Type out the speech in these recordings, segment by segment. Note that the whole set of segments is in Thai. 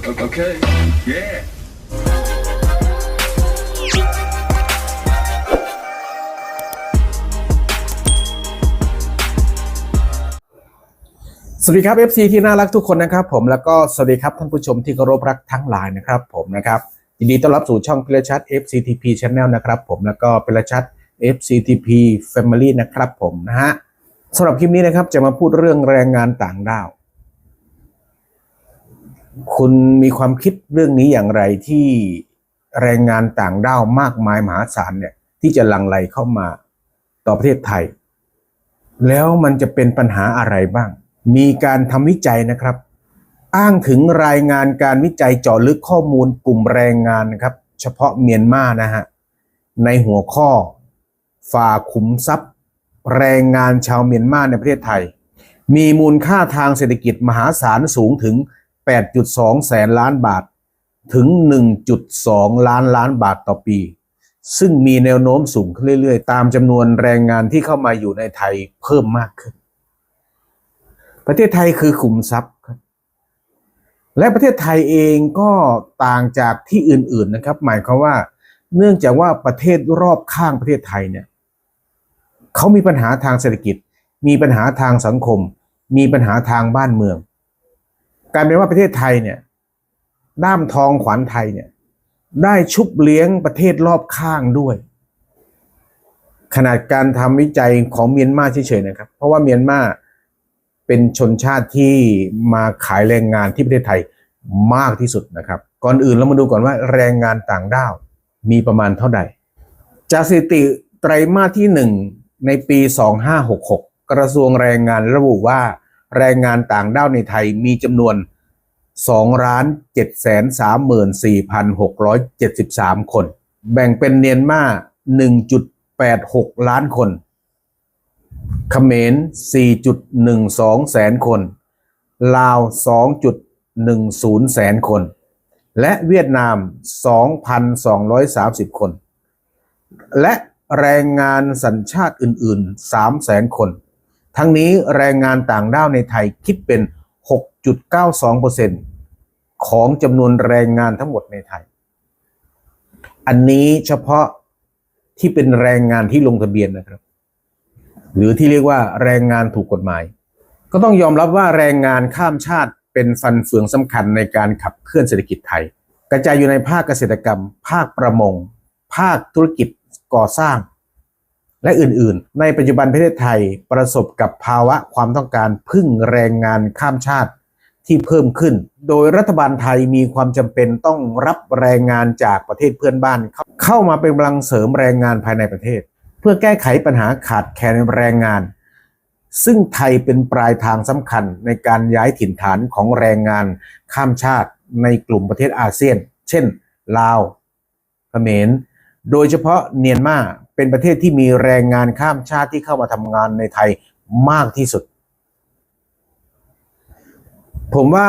Okay. Yeah. สวัสดีครับ FC ที่น่ารักทุกคนนะครับ ผมแล้วก็สวัสดีครับท่านผู้ชมที่เคารพรักทั้งหลายนะครับผมนะครับยินดีต้อนรับสู่ช่องพิรชัด FCTP Channel นะครับผมแล้วก็พิรชัด FCTP Family นะครับผมนะฮะสำหรับคลิปนี้นะครับจะมาพูดเรื่องแรงงานต่างด้าว คุณมีความคิดเรื่องนี้อย่างไรที่แรงงานต่างด้าวมากมายมหาศาลเนี่ยที่จะหลั่งไหลเข้ามาต่อประเทศไทย แล้วมันจะเป็นปัญหาอะไรบ้าง มีการทำวิจัยนะครับ อ้างถึงรายงานการวิจัยเจาะลึกข้อมูลกลุ่มแรงงานนะครับ เฉพาะเมียนมานะฮะในหัวข้อฝ่าขุมทรัพย์ แรงงานชาวเมียนมาในประเทศไทย มีมูลค่าทางเศรษฐกิจมหาศาลสูงถึง 8.2 แสนล้านบาท ถึง 1.2 ล้านล้านบาทต่อปี ซึ่งมีแนวโน้มสูงขึ้นเรื่อยๆ ตามจำนวนแรงงานที่เข้ามาอยู่ในไทยเพิ่มมากขึ้น ประเทศไทยคือขุมทรัพย์ครับและประเทศไทยเองก็ต่างจากที่อื่นๆนะครับ หมายความว่า เนื่องจากว่าประเทศรอบข้างประเทศไทยเนี่ยเขามีปัญหาทางเศรษฐกิจ มีปัญหาทางสังคม มีปัญหาทางบ้านเมือง กลารเป็นว่าประเทศไทยเนี่ย ด้ามทองขวัญไทยเนี่ย ได้ชุบเลี้ยงประเทศรอบข้างด้วย ขนาดการทำวิจัยของเมียนมาเฉยๆนะครับ เพราะว่าเมียนมาเป็นชนชาติที่มาขายแรงงานที่ประเทศไทยมากที่สุดนะครับ ก่อนอื่นเรามาดูก่อนว่าแรงงานต่างด้าวมีประมาณเท่าใด จากสถิติไตรมาสที่ 1 ในปี 2566 กระทรวงแรงงานระบุว่า แรงงานต่างด้าวในไทยมีจำนวน2ล้าน7แสน34,673 คน แบ่งเป็นเนียนมา1.86 ล้านคนเขมร 4.12 แสนคน ลาว 2.10 แสนคน และเวียดนาม 2,230 คน และแรงงานสัญชาติอื่น ๆ 3 แสนคน ทั้งนี้แรงงานต่างด้าวในไทยคิดเป็น 6.92%ของจำนวนแรงงานทั้งหมดในไทย อันนี้เฉพาะที่เป็นแรงงานที่ลงทะเบียนนะครับ หรือที่เรียกว่าแรงงานถูกกฎหมาย ก็ต้องยอมรับว่าแรงงานข้ามชาติเป็นฟันเฟืองสำคัญในการขับเคลื่อนเศรษฐกิจไทย กระจายอยู่ในภาคเกษตรกรรม ภาคประมง ภาคธุรกิจก่อสร้าง และอื่นๆ ในปัจจุบันประเทศไทยประสบกับภาวะความต้องการพึ่งแรงงานข้ามชาติที่เพิ่มขึ้น โดยรัฐบาลไทยมีความจำเป็นต้องรับแรงงานจากประเทศเพื่อนบ้านเข้าเข้ามาเป็นกำลังเสริมแรงงานภายในประเทศ เพื่อแก้ไขปัญหาขาดแคลนแรงงาน ซึ่งไทยเป็นปลายทางสำคัญในการย้ายถิ่นฐานของแรงงานข้ามชาติในกลุ่มประเทศอาเซียน เช่น ลาวเขมรโดยเฉพาะเมียนมา เป็นประเทศที่มีแรงงานข้ามชาติที่เข้ามาทำงานในไทยมากที่สุด ผมว่า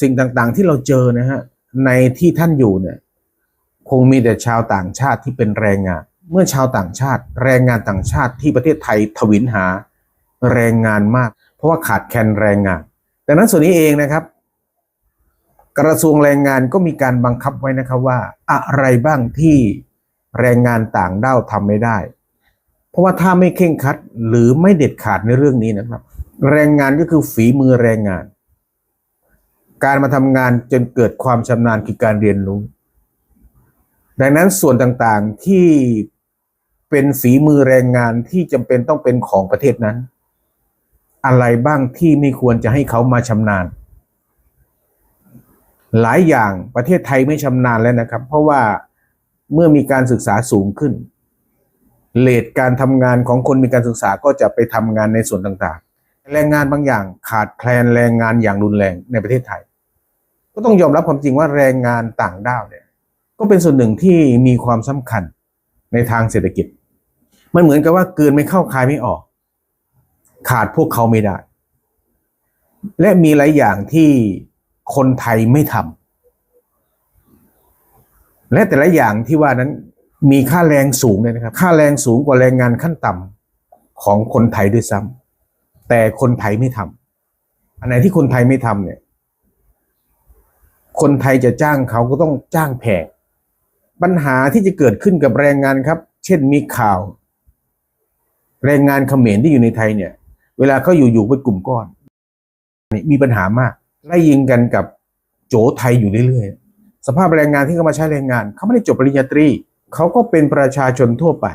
สิ่งต่างๆที่เราเจอนะฮะในที่ท่านอยู่เนี่ยคงมีแต่ชาวต่างชาติที่เป็นแรงงาน เมื่อชาวต่างชาติ แรงงานต่างชาติที่ประเทศไทยทวินหาแรงงานมาก เพราะว่าขาดแคลนแรงงานดังนั้นส่วนนี้เองนะครับ กระทรวงแรงงานก็มีการบังคับไว้นะครับว่า อะไรบ้างที่ แรงงานต่างด้าวทำไม่ได้ เพราะว่าถ้าไม่เข่งคัดหรือไม่เด็ดขาดในเรื่องนี้นะครับ แรงงานก็คือฝีมือแรงงาน การมาทำงานจนเกิดความชำนาญคือการเรียนรู้ ดังนั้นส่วนต่างๆที่เป็นฝีมือแรงงานที่จำเป็นต้องเป็นของประเทศนั้น อะไรบ้างที่ไม่ควรจะให้เขามาชำนาญ หลายอย่างประเทศไทยไม่ชำนาญแล้วนะครับ เพราะว่า เมื่อมีการศึกษาสูงขึ้นเลทการทำงานของคนมีการศึกษาก็จะไปทำงานในส่วนต่างๆ แรงงานบางอย่างขาดแคลนแรงงานอย่างรุนแรงในประเทศไทย ก็ต้องยอมรับความจริงว่าแรงงานต่างด้าวเนี่ยก็เป็นส่วนหนึ่งที่มีความสำคัญในทางเศรษฐกิจ มันเหมือนกับว่าเกินไม่เข้าคายไม่ออก ขาดพวกเขาไม่ได้ และมีหลายอย่างที่คนไทยไม่ทำ และแต่ละอย่างที่ว่านั้นมีค่าแรงสูงเลยนะครับ ค่าแรงสูงกว่าแรงงานขั้นต่ำของคนไทยด้วยซ้ำแต่คนไทยไม่ทำอันไหนที่คนไทยไม่ทำเนี่ย คนไทยจะจ้างเขาก็ต้องจ้างแพงปัญหาที่จะเกิดขึ้นกับแรงงานครับ เช่นมีข่าว แรงงานเขมรที่อยู่ในไทยเนี่ย เวลาเขาอยู่อยู่เป็นกลุ่มก้อนนี่มีปัญหามากไล่ยิงกันกับโจไทยอยู่เรื่อยๆ สภาพแรงงานที่เขามาใช้แรงงานเขาไม่ได้จบปริญญาตรีเขาก็เป็นประชาชนทั่วไป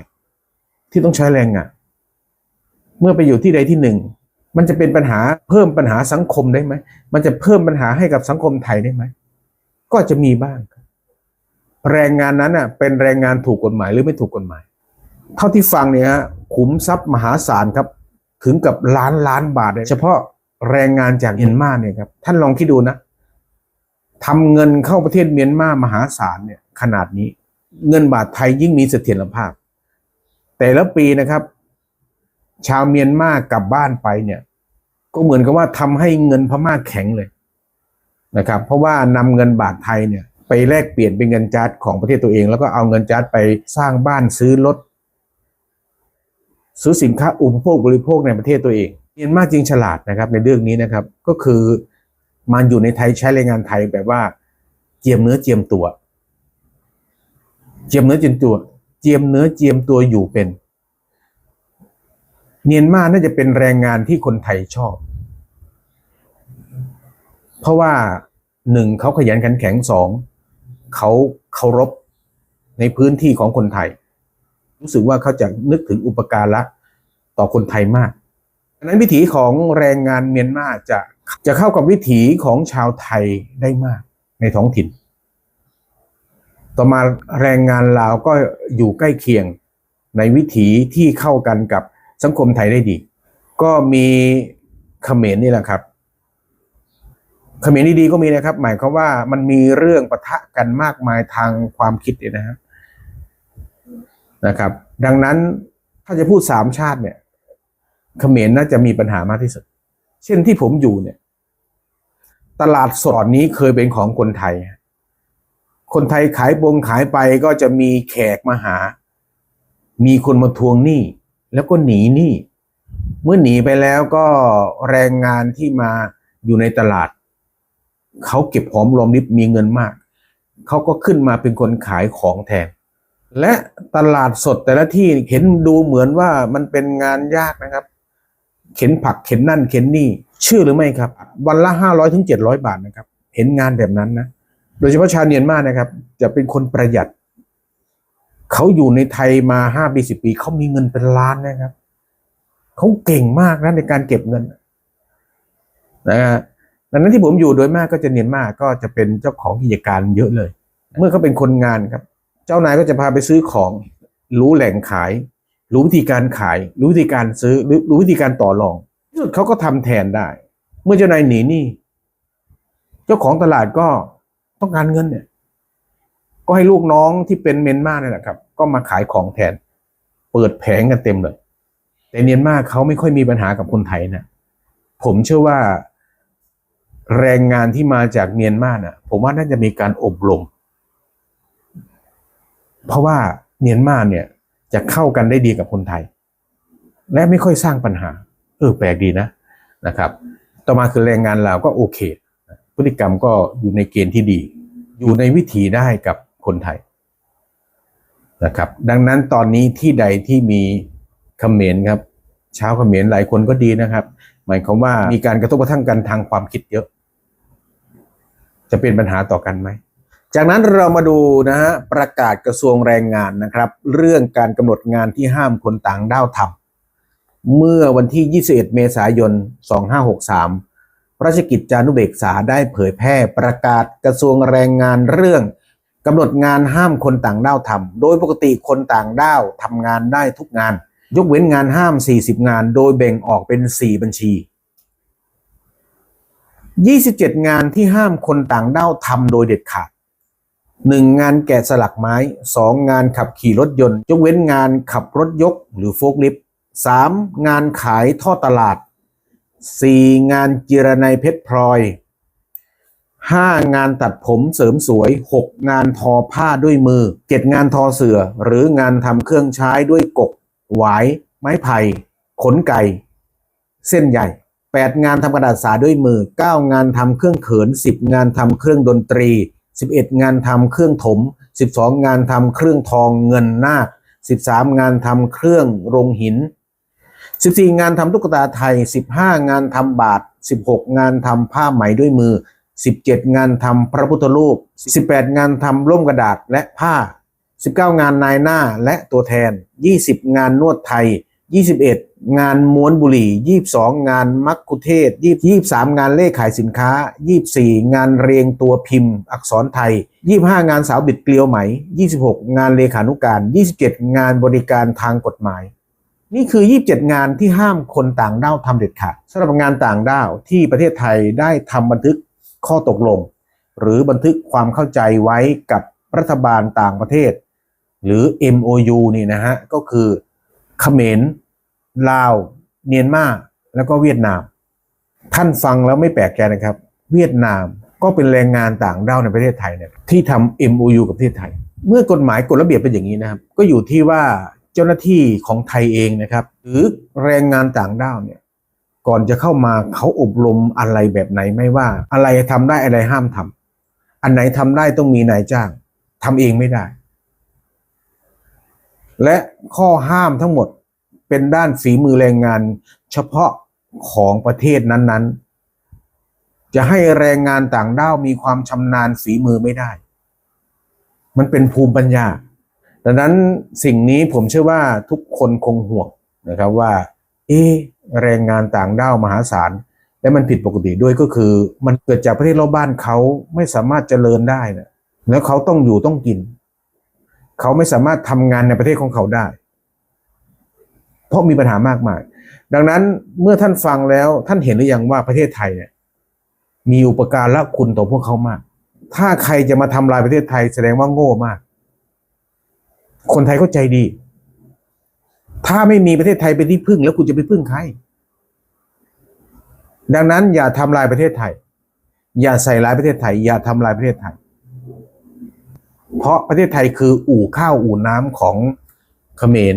ที่ต้องใช้แรงงาน เมื่อไปอยู่ที่ใดที่หนึ่ง มันจะเป็นปัญหาเพิ่มปัญหาสังคมได้ไหมมันจะเพิ่มปัญหาให้กับสังคมไทยได้ไหมก็จะมีบ้าง แรงงานนั้นอะเป็นแรงงานถูกกฎหมายหรือไม่ถูกกฎหมาย เท่าที่ฟังเนี่ยฮะขุมทรัพย์มหาศาลครับถึงกับล้านล้านบาทเลยเฉพาะแรงงานจากเมียนมาเนี่ยครับท่านลองคิดดูนะ ทำเงินเข้าประเทศเมียนมามหาศาลเนี่ยขนาดนี้ เงินบาทไทยยิ่งมีเสถียรภาพ แต่ละปีนะครับ ชาวเมียนมากลับบ้านไปเนี่ย ก็เหมือนกับว่าทำให้เงินพม่าแข็งเลยนะครับ เพราะว่านำเงินบาทไทยเนี่ยไปแลกเปลี่ยนเป็นเงินจัดของประเทศตัวเอง แล้วก็เอาเงินจัดไปสร้างบ้านซื้อรถซื้อสินค้าอุปโภคบริโภคในประเทศตัวเองเมียนมาจริงฉลาดนะครับในเรื่องนี้นะครับ ก็คือ มันอยู่ในไทยใช้แรงงานไทยแบบว่า เจียมเนื้อเจียมตัว เจียมเนื้อเจียมตัว เจียมเนื้อเจียมตัวอยู่เป็น เมียนมาน่าจะเป็นแรงงานที่คนไทยชอบ เพราะว่าหนึ่งเขาขยันขันแข็งสองเขาเคารพในพื้นที่ของคนไทย รู้สึกว่าเขาจะนึกถึงอุปการะต่อคนไทยมากดังนั้นวิถีของแรงงานเมียนมาจะ จะเข้ากับวิถีของชาวไทยได้มากในท้องถิ่น ต่อมาแรงงานลาวก็อยู่ใกล้เคียงในวิถีที่เข้ากันกับสังคมไทยได้ดี ก็มีเขมรนี่แหละครับเขมรดีๆก็มีนะครับ หมายความว่ามันมีเรื่องปะทะกันมากมายทางความคิดเนี่ยนะฮะนะครับ ดังนั้นถ้าจะพูดสามชาติเนี่ยเขมรน่าจะมีปัญหามากที่สุด เช่นที่ผมอยู่เนี่ย ตลาดสดนี้เคยเป็นของคนไทย คนไทยขายบงขายไปก็จะมีแขกมาหา มีคนมาทวงหนี้ แล้วก็หนีหนี้ เมื่อหนีไปแล้วก็แรงงานที่มาอยู่ในตลาด เขาเก็บหอมรอมริบมีเงินมาก เขาก็ขึ้นมาเป็นคนขายของแทนและตลาดสดแต่ละที่เห็นดูเหมือนว่ามันเป็นงานยากนะครับ เข็นผักเข็นนั่นเข็นนี่เชื่อหรือไม่ครับ วันละห้าร้อยถึงเจ็ดร้อยบาทนะครับ เห็นงานแบบนั้นนะ โดยเฉพาะชาวเมียนมานะครับ จะเป็นคนประหยัด เขาอยู่ในไทยมาห้าปีสิบปีเขามีเงินเป็นล้านนะครับ เขาเก่งมากนะในการเก็บเงินนะฮะดังนั้นที่ผมอยู่โดยมากก็จะเนียนมากก็จะเป็นเจ้าของกิจการเยอะเลย เมื่อเขาเป็นคนงานครับ เจ้านายก็จะพาไปซื้อของรู้แหล่งขาย รู้วิธีการขาย รู้วิธีการซื้อรู้รู้วิธีการต่อรองที่สุดเขาก็ทำแทนได้ เมื่อเจ้านายหนีหนี้เจ้าของตลาดก็ต้องการเงินเนี่ย ก็ให้ลูกน้องที่เป็นเมียนมาเนี่ยแหละครับ ก็มาขายของแทน เปิดแผงกันเต็มเลย แต่เมียนมาเขาไม่ค่อยมีปัญหากับคนไทยนะผมเชื่อว่าแรงงานที่มาจากเมียนมาน่ะ ผมว่าน่าจะมีการอบรม เพราะว่าเมียนมาเนี่ย จะเข้ากันได้ดีกับคนไทย และไม่ค่อยสร้างปัญหา เออแปลกดีนะนะครับ ต่อมาคือแรงงานลาวก็โอเค พฤติกรรมก็อยู่ในเกณฑ์ที่ดี อยู่ในวิถีได้กับคนไทยนะครับ ดังนั้นตอนนี้ที่ใดที่มีเขมรครับชาวเขมรหลายคนก็ดีนะครับ หมายความว่ามีการกระทบกระทั่งกันทางความคิดเยอะ จะเป็นปัญหาต่อกันไหม จากนั้นเรามาดูนะฮะประกาศกระทรวงแรงงานนะครับ เรื่องการกำหนดงานที่ห้ามคนต่างด้าวทำเมื่อวันที่ 21 เมษายน 2563 ราชกิจจานุเบกษาได้เผยแพร่ประกาศกระทรวงแรงงานเรื่องกำหนดงานห้ามคนต่างด้าวทำโดยปกติคนต่างด้าวทำงานได้ทุกงาน ยกเว้นงานห้าม 40 งาน โดยแบ่งออกเป็น 4 บัญชี 27 งานที่ห้ามคนต่างด้าวทำโดยเด็ดขาด 1. งานแกะสลักไม้ 2. งานขับขี่รถยนต์ ยกเว้นงานขับรถยกหรือโฟล์ลิฟต์ 3. งานขายท่อตลาด 4. งานจิรนัยเพชรพลอย 5. งานตัดผมเสริมสวย 6. งานทอผ้าด้วยมือ 7. งานทอเสือหรืองานทำเครื่องใช้ด้วยกก หวาย ไม้ไผ่ ขนไก่ เส้นใหญ่ 8 งานทำกระดาษสาด้วยมือ 9 งานทำเครื่องเขิน 10 งานทำเครื่องดนตรี 11 งานทำเครื่องถม 12 งานทำเครื่องทองเงินนาค13 งานทำเครื่องโรงหิน 14 งานทำตุ๊กตาไทย 15 งานทำบาท 16 งานทำผ้าไหมด้วยมือ 17 งานทำพระพุทธรูป 18 งานทำร่มกระดาษและผ้า 19 งานนายหน้าและตัวแทน 20 งานนวดไทย 21งานม้วนบุหรี่22งานมักคุเทศก์23งานเลขขายสินค้า24งานเรียงตัวพิมพ์ อักษรไทย25งานสาวบิดเกลียวไหม26งานเลขานุการ27งานบริการทางกฎหมาย นี่คือ 27 งานที่ห้ามคนต่างด้าวทำเด็ดขาดสำหรับงานต่างด้าวที่ประเทศไทยได้ทำบันทึกข้อตกลง หรือบันทึกความเข้าใจไว้กับรัฐบาลต่างประเทศ หรือ MOU นี่นะฮะก็คือ เขมรลาว เมียนมาแล้วก็เวียดนาม ท่านฟังแล้วไม่แปลกใจนะครับ เวียดนามก็เป็นแรงงานต่างด้าวในประเทศไทยเนี่ยที่ทำ MOU กับประเทศไทย เมื่อกฎหมายกฎระเบียบเป็นอย่างนี้นะครับ ก็อยู่ที่ว่าเจ้าหน้าที่ของไทยเองนะครับ หรือแรงงานต่างด้าวเนี่ยก่อนจะเข้ามาเขาอบรมอะไรแบบไหนไม่ว่า อะไรทำได้อะไรห้ามทำอันไหนทำได้ต้องมีนายจ้างทำเองไม่ได้ และข้อห้ามทั้งหมดเป็นด้านฝีมือแรงงาน เฉพาะของประเทศนั้นๆ จะให้แรงงานต่างด้าวมีความชำนาญฝีมือไม่ได้ มันเป็นภูมิปัญญา ดังนั้นสิ่งนี้ผมเชื่อว่าทุกคนคงห่วงนะครับว่า เอะแรงงานต่างด้าวมหาศาล และมันผิดปกติด้วยก็คือ มันเกิดจากประเทศรอบบ้านเขาไม่สามารถเจริญได้นะแล้วเขาต้องอยู่ต้องกิน เขาไม่สามารถทำงานในประเทศของเขาได้ เพราะมีปัญหามากมาย ดังนั้นเมื่อท่านฟังแล้วท่านเห็นหรือยังว่าประเทศไทยเนี่ยมีอุปการะคุณต่อพวกเขามาก ถ้าใครจะมาทำลายประเทศไทย แสดงว่าโง่มาก คนไทยก็ใจดี ถ้าไม่มีประเทศไทยเป็นที่พึ่ง แล้วคุณจะไปพึ่งใคร ดังนั้นอย่าทำลายประเทศไทย อย่าใส่ร้ายประเทศไทย อย่าทำลายประเทศไทย เพราะประเทศไทยคืออู่ข้าวอู่น้ำของเขมร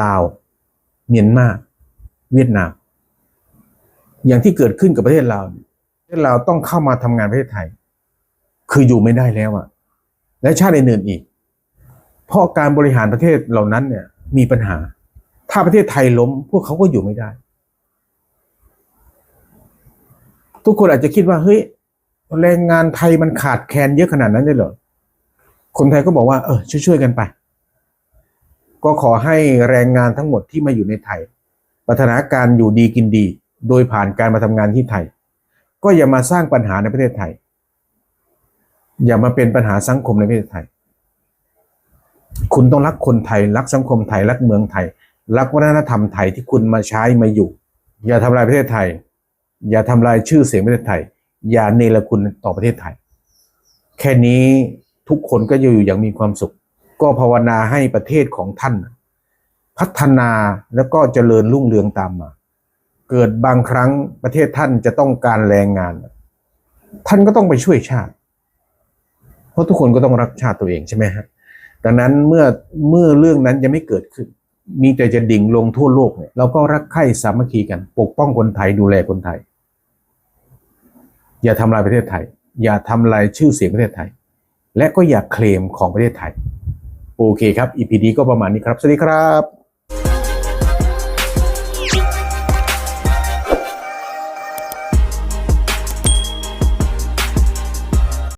ลาว เมียนมาเวียดนาม อย่างที่เกิดขึ้นกับประเทศลาวเนี่ยประเทศลาวต้องเข้ามาทำงานประเทศไทย คืออยู่ไม่ได้แล้วอะและชาติอื่นอีก เพราะการบริหารประเทศเหล่านั้นเนี่ยมีปัญหา ถ้าประเทศไทยล้ม พวกเขาก็อยู่ไม่ได้ ทุกคนอาจจะคิดว่าเฮ้ยแรงงานไทยมันขาดแคลนเยอะขนาดนั้นเลยเหรอ คนไทยก็บอกว่า เออช่วยๆกันไป ก็ขอให้แรงงานทั้งหมดที่มาอยู่ในไทยพัฒนาการอยู่ดีกินดี โดยผ่านการมาทำงานที่ไทย ก็อย่ามาสร้างปัญหาในประเทศไทย อย่ามาเป็นปัญหาสังคมในประเทศไทย คุณต้องรักคนไทย รักสังคมไทย รักเมืองไทย รักวัฒนธรรมไทยที่คุณมาใช้มาอยู่ อย่าทำลายประเทศไทย อย่าทำลายชื่อเสียงประเทศไทย อย่าเนรคุณต่อประเทศไทย แค่นี้ ทุกคนก็จะอยู่อย่างมีความสุข ก็ภาวนาให้ประเทศของท่าน พัฒนาแล้วก็เจริญรุ่งเรืองตามมา เกิดบางครั้งประเทศท่านจะต้องการแรงงาน ท่านก็ต้องไปช่วยชาติ เพราะทุกคนก็ต้องรักชาติตัวเองใช่ไหมฮะดังนั้นเมื่อเมื่อเรื่องนั้นยังไม่เกิดขึ้น มีแต่จะดิ่งลงทั่วโลกเนี่ยเราก็รักใคร่สามัคคีกัน ปกป้องคนไทยดูแลคนไทย อย่าทำลายประเทศไทย อย่าทำลายชื่อเสียงประเทศไทย และก็อย่าเคลมของประเทศไทย โอเคครับ EPD ก็ประมาณนี้ครับ สวัสดีครับ